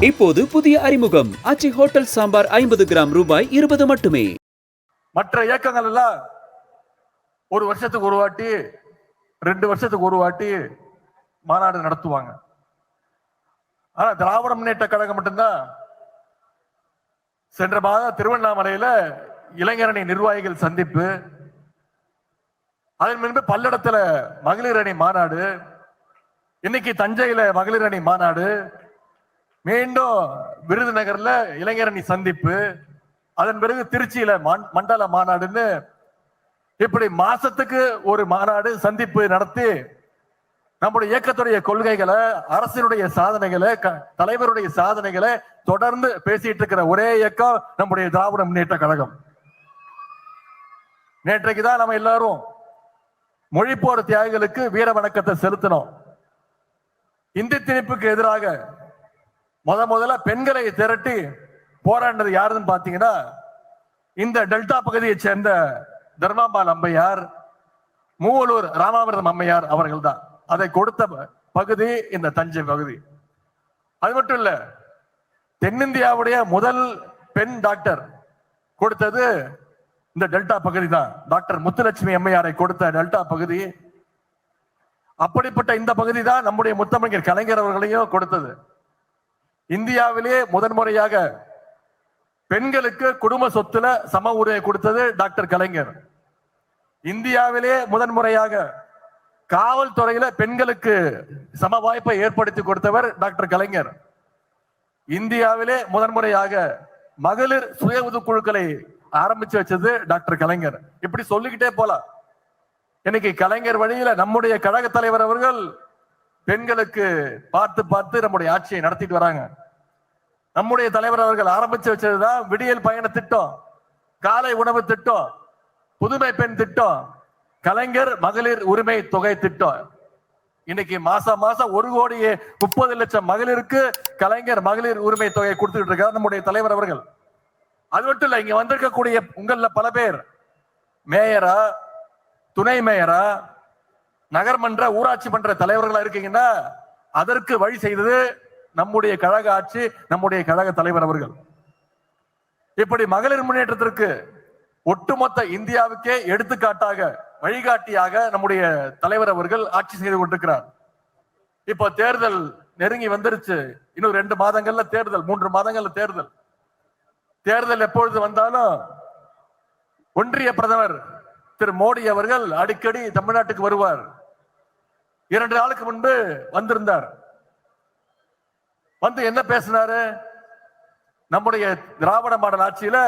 இப்போது புதிய அறிமுகம். ஆச்சி ஹோட்டல் சாம்பார் ஐம்பது கிராம் ரூபாய் இருபது மட்டுமே. மற்ற இயக்கங்கள் எல்லாம் ஒரு வருஷத்துக்கு ஒரு வாட்டி ரெண்டு வருஷத்துக்கு ஒரு வாட்டி மாநாடு நடத்துவாங்க. ஆனா திராவிட முன்னேற்ற கழகம் மட்டும்தான். சென்ற மாதம் திருவண்ணாமலையில இளைஞரணி நிர்வாகிகள் சந்திப்பு. அதன் முன்பு பல்லடத்துல மகளிர் அணி மாநாடு. இன்னைக்கு தஞ்சையில மகளிர் அணி மாநாடு. மீண்டும் விருதுநகர்ல இளைஞரணி சந்திப்பு. அதன் பிறகு திருச்சியில மண்- மண்டல மாநாடுன்னு இப்படி மாசத்துக்கு ஒரு மாநாடு சந்திப்பு நடத்தி நம்முடைய இயக்கத்துடைய கொள்கைகளை அரசினுடைய சாதனைகளை க- தலைவருடைய சாதனைகளை தொடர்ந்து பேசிட்டு இருக்கிற ஒரே இயக்கம் நம்முடைய திராவிட முன்னேற்ற கழகம். நேற்றைக்கு தான் நம்ம எல்லாரும் மொழிப்போர் தியாகிகளுக்கு வீர வணக்கத்தை செலுத்தணும் இந்தி திணிப்புக்கு எதிராக முத முதல்ல பெண்களை திரட்டி போராடினது யாருன்னு பாத்தீங்கன்னா இந்த டெல்டா பகுதியை சேர்ந்த தர்மாம்பால் அம்மையார் மூவலூர் ராமாமிரதம் அம்மையார் அவர்கள் தான் அதை கொடுத்த ப- பகுதி இந்த தஞ்சை பகுதி. அது மட்டும் இல்ல தென்னிந்தியாவுடைய முதல் பெண் டாக்டர் கொடுத்தது இந்த டெல்டா பகுதி தான் டாக்டர் முத்துலட்சுமி அம்மையாரை கொடுத்த டெல்டா பகுதி. அப்படிப்பட்ட இந்த பகுதி தான் நம்முடைய முத்தமிழர் கலைஞர் அவர்களையும் கொடுத்தது. இந்தியாவிலேயே முதன்முறையாக பெண்களுக்கு குடும்ப சொத்துல சம உரிமை கொடுத்தது டாக்டர் கலைஞர். இந்தியாவிலே முதன்முறையாக காவல்துறையில பெண்களுக்கு சம வாய்ப்பை ஏற்படுத்தி கொடுத்தவர் டாக்டர் கலைஞர். இந்தியாவிலே முதன்முறையாக மகளிர் சுய உதவிக்குழுக்களை ஆரம்பிச்சு வச்சது டாக்டர் கலைஞர். இப்படி சொல்லிக்கிட்டே போலாம். இன்னைக்கு கலைஞர் வழியில நம்முடைய கழக தலைவர் அவர்கள் பெண்களுக்கு பார்த்து பார்த்து நம்முடைய ஆட்சியை நடத்திட்டு வராங்க. நம்முடைய தலைவர் அவர்கள் ஆரம்பிச்சு வச்சதுதான் விடியல் பயண திட்டம் காலை உணவு திட்டம் புதுமை பெண் திட்டம் கலைஞர் மகளிர் உரிமை தொகை திட்டம். இன்னைக்கு மாசம் மாசம் ஒரு கோடியே முப்பது லட்சம் மகளிருக்கு கலைஞர் மகளிர் உரிமை தொகை கொடுத்துட்டு இருக்கார் நம்முடைய தலைவர் அவர்கள். அது மட்டும் இல்ல இங்க வந்திருக்கக்கூடிய உங்கள பல பேர் மேயரா துணை மேயரா நகர்மன்ற ஊராட்சி மன்ற தலைவர்களா இருக்கீங்கன்னா அதற்கு வழி செய்தது நம்முடைய கழக ஆட்சி நம்முடைய கழக தலைவர் அவர்கள். இப்படி மகளிர் முன்னேற்றத்திற்கு ஒட்டுமொத்த இந்தியாவுக்கே எடுத்துக்காட்டாக வழிகாட்டியாக நம்முடைய தலைவர் அவர்கள் ஆட்சி செய்து கொண்டிருக்கிறார். இப்போ தேர்தல் நெருங்கி வந்துருச்சு. இன்னும் ரெண்டு மாதங்கள்ல தேர்தல் மூன்று மாதங்கள்ல தேர்தல். தேர்தல் எப்பொழுது வந்தாலும் ஒன்றிய பிரதமர் திரு மோடி அவர்கள் அடிக்கடி தமிழ்நாட்டுக்கு வருவார். இரண்டு நாளுக்கு முன்பு வந்திருந்தார். வந்து என்ன பேசினாரு? நம்முடைய திராவிட மாடல் ஆட்சியில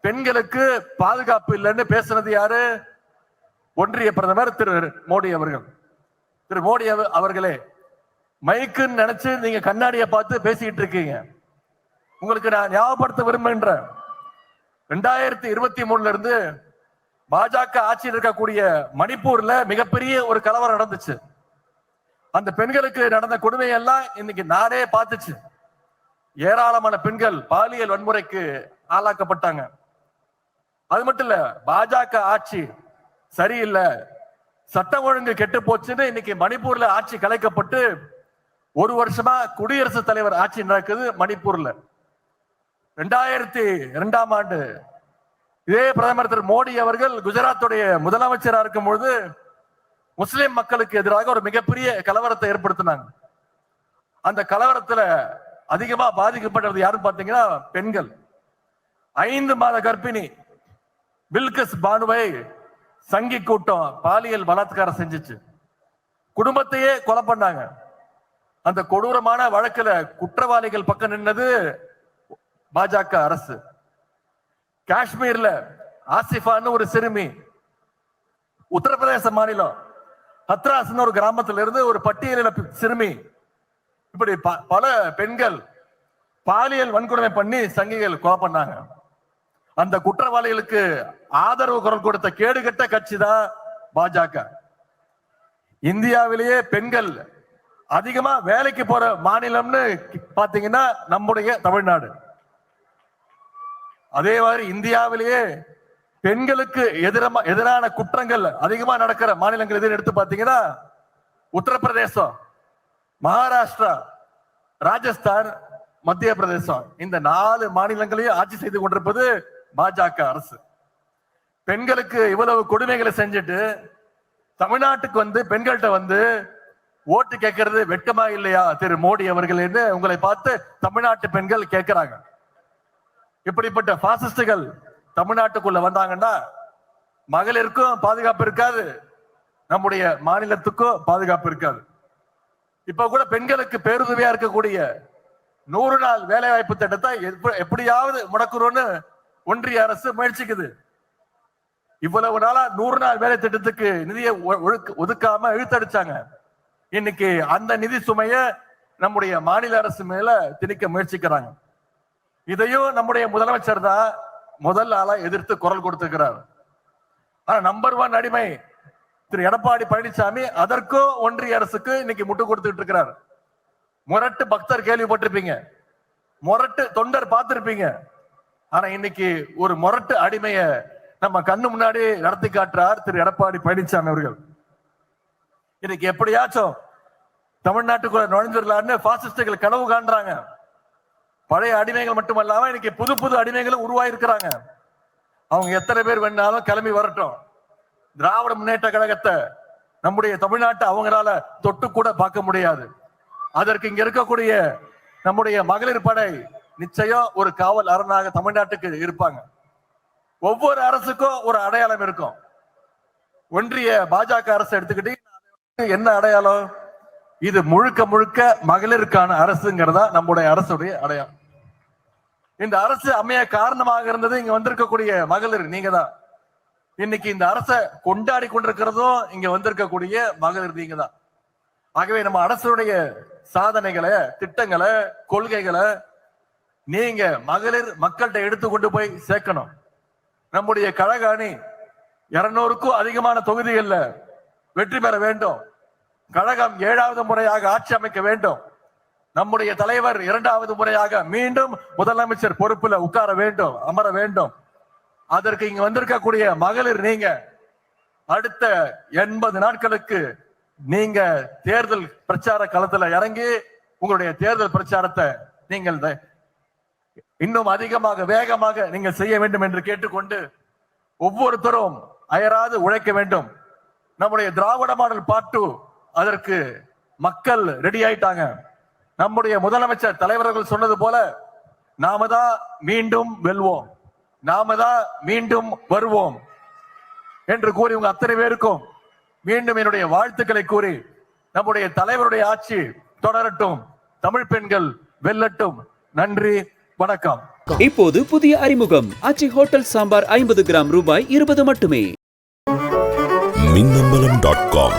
பெண்களுக்கு பாதுகாப்பு இல்லைன்னு பேசுனது யாரு? ஒன்றிய பிரதமர் திரு மோடி அவர்கள். திரு மோடி அவர்களே மைக்குன்னு நினைச்சு நீங்க கண்ணாடியை பார்த்து பேசிக்கிட்டு இருக்கீங்க. உங்களுக்கு நான் ஞாபகப்படுத்த விரும்புகின்றேன் ரெண்டாயிரத்தி இருபத்தி மூணுல இருந்து பாஜக ஆட்சியில் இருக்கக்கூடிய மணிப்பூர்ல மிகப்பெரிய ஒரு கலவரம் நடந்துச்சு. அந்த பெண்களுக்கு நடந்த கொடுமை எல்லாம் இன்னைக்கு நாடே பார்த்துச்சு. ஏராளமான பெண்கள் பாலியல் வன்முறைக்கு ஆளாக்கப்பட்டாங்க. அது மட்டும் இல்ல பாஜக ஆட்சி சரியில்லை. சட்டம் ஒழுங்கு கெட்டு போச்சுன்னு இன்னைக்கு மணிப்பூர்ல ஆட்சி கலைக்கப்பட்டு ஒரு வருஷமா குடியரசுத் தலைவர் ஆட்சி நடக்குது மணிப்பூர்ல. ரெண்டாயிரத்தி இரண்டாம் ஆண்டு இதே பிரதமர் திரு மோடி அவர்கள் குஜராத்துடைய முதலமைச்சராக இருக்கும் பொழுது முஸ்லிம் மக்களுக்கு எதிராக ஒரு மிகப்பெரிய கலவரத்தை ஏற்படுத்தினாங்க. அந்த கலவரத்துல அதிகமா பாதிக்கப்பட்டது யாருன்னு பாத்தீங்கன்னா பெண்கள். ஐந்து மாத கர்ப்பிணி பில்கஸ் பானுவை சங்கி கூட்டம் பாலியல் பலாத்காரம் செஞ்சுச்சு. குடும்பத்தையே கொலை பண்ணாங்க. அந்த கொடூரமான வழக்குல குற்றவாளிகள் பக்கம் நின்னது பாஜக அரசு. காஷ்மீர்ல ஆசிஃபான்னு ஒரு சிறுமி உத்தரப்பிரதேச மாநிலம் ஹத்ராஸ்னு ஒரு கிராமத்துல இருந்து ஒரு பட்டியலின சிறுமி. இப்படி ப- பல பெண்கள் பாலியல் வன்கொடுமை பண்ணி சங்கிகள் கொலை பண்ணாங்க. அந்த குற்றவாளிகளுக்கு ஆதரவு குரல் கொடுத்த கேடுகட்ட கட்சி தான் பாஜக. இந்தியாவிலேயே பெண்கள் அதிகமா வேலைக்கு போற மாநிலம்னு பாத்தீங்கன்னா நம்முடைய தமிழ்நாடு. அதே மாதிரி இந்தியாவிலேயே பெண்களுக்கு எதிரமா எதிரான குற்றங்கள் அதிகமா நடக்கிற மாநிலங்கள் எதுன்னு எடுத்து பாத்தீங்கன்னா உத்தரப்பிரதேசம் மகாராஷ்டிரா ராஜஸ்தான் மத்திய பிரதேசம் இந்த நாலு மாநிலங்களையும் ஆட்சி செய்து கொண்டிருப்பது பாஜக அரசு. பெண்களுக்கு இவ்வளவு கொடுமைகளை செஞ்சுட்டு தமிழ்நாட்டுக்கு வந்து பெண்கள்கிட்ட வந்து ஓட்டு கேட்கறது வெட்கமா இல்லையா? திரு மோடி அவர்கள் என்று உங்களை பார்த்து தமிழ்நாட்டு பெண்கள் கேட்கிறாங்க. இப்படிப்பட்ட பாசிஸ்டுகள் தமிழ்நாட்டுக்குள்ள வந்தாங்கன்னா மகளிருக்கும் பாதுகாப்பு இருக்காது. நம்முடைய மாநிலத்துக்கும் பாதுகாப்பு இருக்காது. இப்ப கூட பெண்களுக்கு பேருதவியா இருக்கக்கூடிய நூறு நாள் வேலை வாய்ப்பு திட்டத்தை எப்படியாவது முடக்குறோம்னு ஒன்றிய அரசு முயற்சிக்குது. இவ்வளவு நாளா நூறு நாள் வேலை திட்டத்துக்கு நிதியை ஒ- ஒழுக்க- ஒதுக்காம இழுத்தடிச்சாங்க. இன்னைக்கு அந்த நிதி சுமைய நம்முடைய மாநில அரசு மேல திணிக்க முயற்சிக்கிறாங்க. இதையும் நம்முடைய முதலமைச்சர் தான் முதல் ஆளா எதிர்த்து குரல் கொடுத்திருக்கிறார் ஆனா நம்பர் ஒன் அடிமை திரு எடப்பாடி பழனிசாமி அதற்கும் ஒன்றிய அரசுக்கு இன்னைக்கு முட்டு கொடுத்துட்டு இருக்கிறார். முரட்டு பக்தர் கேள்விப்பட்டிருப்பீங்க. முரட்டு தொண்டர் பார்த்திருப்பீங்க. ஆனா இன்னைக்கு ஒரு முரட்டு அடிமைய நம்ம கண்ணு முன்னாடி நடத்தி காட்டுறார் திரு எடப்பாடி பழனிசாமி அவர்கள். இன்னைக்கு எப்படியாச்சும் தமிழ்நாட்டுக்குள்ள நுழைஞ்சிடலான்னு பாசிஸ்டுகள் கனவு காண்றாங்க. பழைய அடிமைகள் மட்டுமல்லாம இன்னைக்கு புது புது அடிமைகளும் உருவாயிருக்கிறாங்க. அவங்க எத்தனை பேர் வேணாலும் கிளம்பி வரட்டும். திராவிட முன்னேற்ற கழகத்தை நம்முடைய தமிழ்நாட்டை அவங்களால தொட்டு கூட பார்க்க முடியாது. அதற்கு இங்க இருக்கக்கூடிய நம்முடைய மகளிர் படை நிச்சயம் ஒரு காவல் அரணாக தமிழ்நாட்டுக்கு இருப்பாங்க. ஒவ்வொரு அரசுக்கும் ஒரு அடையாளம் இருக்கும். ஒன்றிய பாஜக அரசு எடுத்துக்கிட்டு என்ன அடையாளம்? இது முழுக்க முழுக்க மகளிருக்கான அரசுங்கிறதா நம்முடைய அரசுடைய அடையாளம். இந்த அரசு அமைய காரணமாக இருந்தது இங்க வந்திருக்கக்கூடிய மகளிர் நீங்க தான் இன்னைக்கு இந்த அரசை கொண்டாடி கொண்டிருக்கிறதும் இங்க வந்திருக்கக்கூடிய மகளிர் நீங்க தான் ஆகவே நம்ம அரசுடைய சாதனைகளை திட்டங்களை கொள்கைகளை நீங்க மகளிர் மக்கள்கிட்ட எடுத்து கொண்டு போய் சேர்க்கணும். நம்முடைய கழக அணி இருநூறுக்கும் அதிகமான தொகுதிகளில் வெற்றி பெற வேண்டும். கழகம் ஏழாவது முறையாக ஆட்சி அமைக்க வேண்டும். நம்முடைய தலைவர் இரண்டாவது முறையாக மீண்டும் முதலமைச்சர் பொறுப்புல உட்கார வேண்டும் அமர வேண்டும். அதற்கு இங்க வந்திருக்கக்கூடிய மகளிர் நீங்க அடுத்த எண்பது நாட்களுக்கு நீங்க தேர்தல் பிரச்சார களத்துல இறங்கி உங்களுடைய தேர்தல் பிரச்சாரத்தை நீங்கள் இன்னும் அதிகமாக வேகமாக நீங்கள் செய்ய வேண்டும் என்று கேட்டுக்கொண்டு ஒவ்வொருத்தரும் அயராது உழைக்க வேண்டும். நம்முடைய திராவிட மாடல் பாட்டு அதற்கு மக்கள் ரெடி ஆயிட்டாங்க. நம்முடைய முதலமைச்சர் தலைவர்கள் சொன்னது போல நாம தான் மீண்டும் வெல்வோம். நாம தான் மீண்டும் வருவோம் என்று கூறி உங்க அத்தனை பேருக்கும் மீண்டும் என்னுடைய வாழ்த்துக்களை கூறி நம்முடைய தலைவருடைய ஆட்சி தொடரட்டும். தமிழ் பெண்கள் வெல்லட்டும். நன்றி வணக்கம். இப்போது புதிய அறிமுகம். ஆச்சி ஹோட்டல் சாம்பார் ஐம்பது கிராம் ரூபாய் இருபது மட்டுமே. Minnambalam dot com.